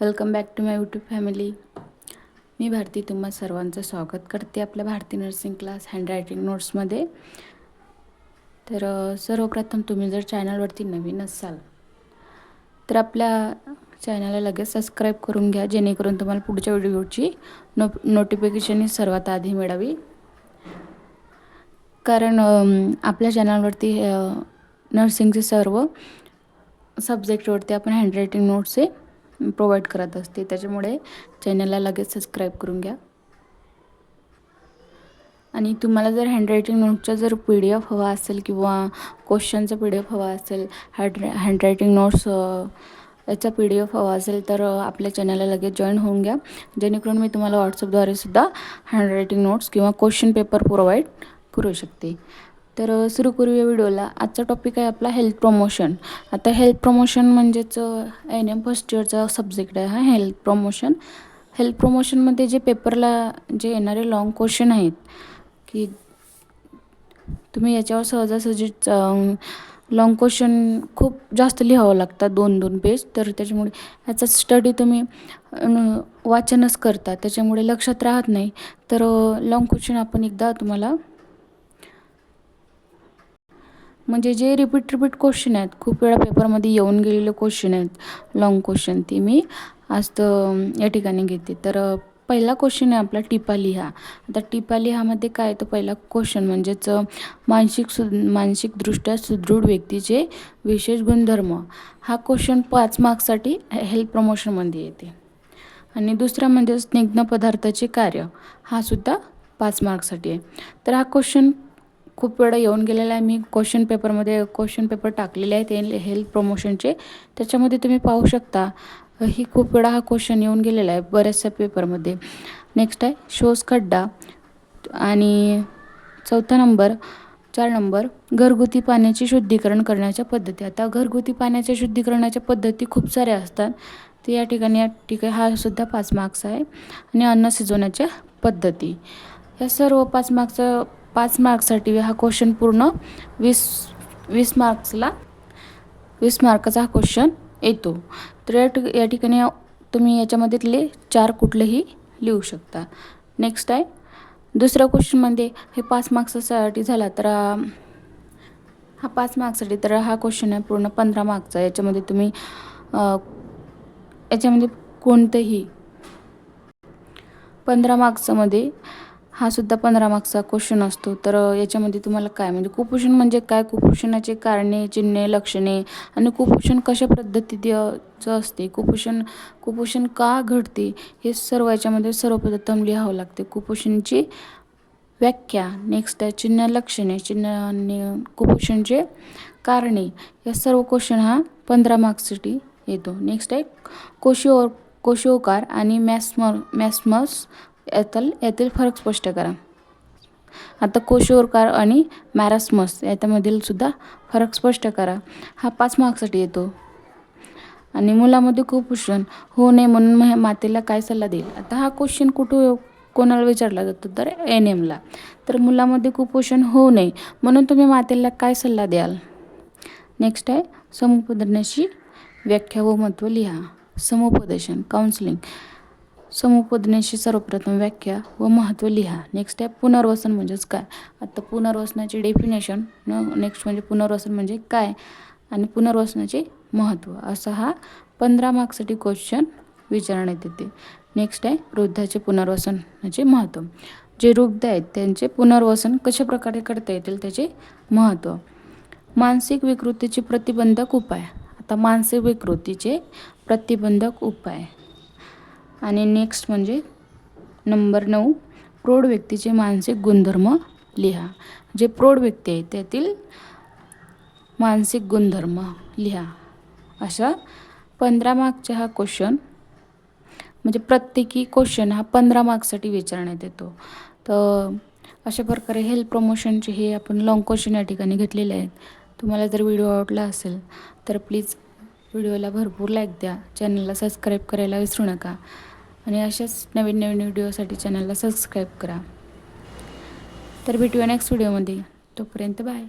Welcome back to my YouTube family मी भारती तुम्हा सर्वांचं स्वागत करते आपल्या भारती नर्सिंग क्लास हँडरायटिंग नोट्समध्ये तर सर्वप्रथम तुम्ही जर चॅनलवरती नवीन असाल तर आपल्या चॅनलला लगेच सबस्क्राईब करून घ्या जेणेकरून तुम्हाला पुढच्या व्हिडिओची नो नोटिफिकेशन ही सर्वात आधी मिळावी. कारण आपल्या चॅनलवरती नर्सिंगचे सर्व सब्जेक्टवरती आपण हँडरायटिंग नोट्स हे प्रोव्हाइड करत असते. त्याच्यामुळे चॅनलला लगेच सबस्क्राईब करून घ्या. आणि तुम्हाला जर हँडरायटिंग नोटचा जर पी डी एफ हवा असेल किंवा क्वेश्चनचा पी डी एफ हवा असेल हँड हँडरायटिंग नोट्स याचा पी डी एफ हवा असेल तर आपल्या चॅनलला लगेच जॉईन होऊन घ्या. जेणेकरून मी तुम्हाला व्हॉट्सअपद्वारे सुद्धा हँडरायटिंग नोट्स किंवा क्वेश्चन पेपर प्रोव्हाइड करू शकते. तर सुरू करूया व्हिडिओला. आजचा टॉपिक आहे आपला हेल्थ प्रमोशन आता हेल्थ प्रमोशन म्हणजेच एन एम फर्स्ट इयरचा सब्जेक्ट आहे हा हेल्थ प्रमोशन हेल्थ प्रमोशनमध्ये जे पेपरला जे येणारे लॉंग क्वेश्चन आहेत की तुम्ही याच्यावर सहजासहजी लॉंग क्वेश्चन खूप जास्त लिहावं लागतात दोन दोन पेज तर त्याच्यामुळे याचा स्टडी तुम्ही वाचनच करता. त्याच्यामुळे लक्षात राहत नाही. तर लॉंग क्वेश्चन आपण एकदा तुम्हाला म्हणजे जे रिपीट रिपीट क्वेश्चन आहेत खूप वेळा पेपरमध्ये येऊन गेलेले क्वेश्चन आहेत लॉंग क्वेश्चन ते मी आज या ठिकाणी घेते. तर पहिला क्वेश्चन आहे आपला टिपा लिहा आता टिपा लिहामध्ये काय तो पहिला क्वेश्चन म्हणजेच मानसिक सु मानसिकदृष्ट्या सुदृढ व्यक्तीचे विशेष गुणधर्म. हा क्वेश्चन पाच मार्क्ससाठी हेल्थ प्रमोशनमध्ये येते. आणि दुसरा म्हणजे स्निग्ध पदार्थाचे कार्य. हा सुद्धा पाच मार्क्ससाठी आहे. तर हा क्वेश्चन खूप वेळा येऊन गेलेला आहे. मी क्वेश्चन पेपरमध्ये क्वेश्चन पेपर टाकलेले आहेत हे हेल्थ प्रमोशनचे त्याच्यामध्ये तुम्ही पाहू शकता ही खूप वेळा हा क्वेश्चन येऊन गेलेला आहे बऱ्याचशा पेपरमध्ये नेक्स्ट आहे शोज खड्डा आणि चौथा नंबर चार नंबर घरगुती पाण्याचे शुद्धीकरण करण्याच्या पद्धती. आता घरगुती पाण्याच्या शुद्धीकरणाच्या पद्धती खूप साऱ्या असतात. ते या ठिकाणी या ठिकाणी हा सुद्धा पाच मार्क्स आहे. आणि अन्न शिजवण्याच्या पद्धती. या सर्व पाच मार्क्सचं पाच मार्क्ससाठी हा क्वेश्चन पूर्ण वीस वीस मार्क्सला वीस मार्काचा हा क्वेश्चन येतो. तर या ठिक या ठिकाणी तुम्ही याच्यामधले चार कुठलेही लिहू शकता. नेक्स्ट आहे. दुसऱ्या क्वेश्चनमध्ये म्हणजे हे पाच मार्क्ससाठी झाला तर हा पाच मार्क्ससाठी तर हा क्वेश्चन आहे पूर्ण पंधरा मार्क्सचा. याच्यामध्ये तुम्ही याच्यामध्ये कोणतंही पंधरा मार्क्समध्ये हा सुद्धा पंधरा मार्क्सचा क्वेश्चन असतो. तर याच्यामध्ये तुम्हाला काय? म्हणजे कुपोषण म्हणजे काय? कुपोषणाचे कारणे चिन्हे लक्षणे आणि कुपोषण कशा पद्धतीचं असते? कुपोषण कुपोषण का घडते? हे सर्व याच्यामध्ये सर्वप्रथम लिहावं लागते. कुपोषणची व्याख्या नेक्स्ट आहे चिन्ह लक्षणे. चिन्ह आणि कुपोषणचे कारणे. या सर्व क्वेश्चन हा पंधरा मार्क्ससाठी येतो. नेक्स्ट आहे कोशिओ कोशिओकार आणि मॅस्म मॅस्मस यातल यातील फरक स्पष्ट करा. आता कोशोरकार आणि मॅरास्मस याच्यामधील सुद्धा फरक स्पष्ट करा. हा पाच मार्क्ससाठी येतो. आणि मुलामध्ये कुपोषण होऊ नये म्हणून मातेला काय सल्ला देईल? आता हा क्वेश्चन कुठं कोणाला विचारला जातो? तर एन एमला तर मुलामध्ये कुपोषण होऊ नये म्हणून तुम्ही मातेला काय सल्ला द्याल? नेक्स्ट आहे समुपदनाची व्याख्या व महत्त्व लिहा. समुपदेशन काउन्सिलिंग समुपदेशनाची सर्वप्रथम व्याख्या व महत्त्व लिहा. नेक्स्ट स्टेप पुनर्वसन म्हणजेच काय? आता पुनर्वसनाचे डेफिनेशन नेक्स्ट म्हणजे पुनर्वसन म्हणजे काय? आणि पुनर्वसनाचे महत्त्व असा हा पंधरा मार्क्ससाठी क्वेश्चन विचारण्यात येते. नेक्स्ट आहे वृद्धाचे पुनर्वसनाचे महत्त्व. जे वृद्ध आहेत त्यांचे पुनर्वसन कशा प्रकारे करता येतील त्याचे महत्त्व. मानसिक विकृतीचे प्रतिबंधक उपाय. आता मानसिक विकृतीचे प्रतिबंधक उपाय. आणि नेक्स्ट म्हणजे नंबर नऊ प्रौढ व्यक्तीचे मानसिक गुणधर्म लिहा. जे प्रौढ व्यक्ती आहे त्यातील मानसिक गुणधर्म लिहा. अशा पंधरा मार्कचा हा क्वेश्चन म्हणजे प्रत्येकी क्वेश्चन हा पंधरा मार्क्ससाठी विचारण्यात येतो. तर अशा प्रकारे हेल्थ प्रमोशनचे हे आपण लॉंग क्वेश्चन या ठिकाणी घेतलेले आहेत. तुम्हाला जर व्हिडिओ आवडला असेल तर प्लीज व्हिडिओला भरपूर लाईक द्या. चॅनलला सबस्क्राईब करायला विसरू नका. आणि अशाच नवीन नवीन व्हिडिओसाठी चॅनलला सबस्क्राईब करा. तर भेटूया नेक्स्ट व्हिडिओमध्ये तोपर्यंत बाय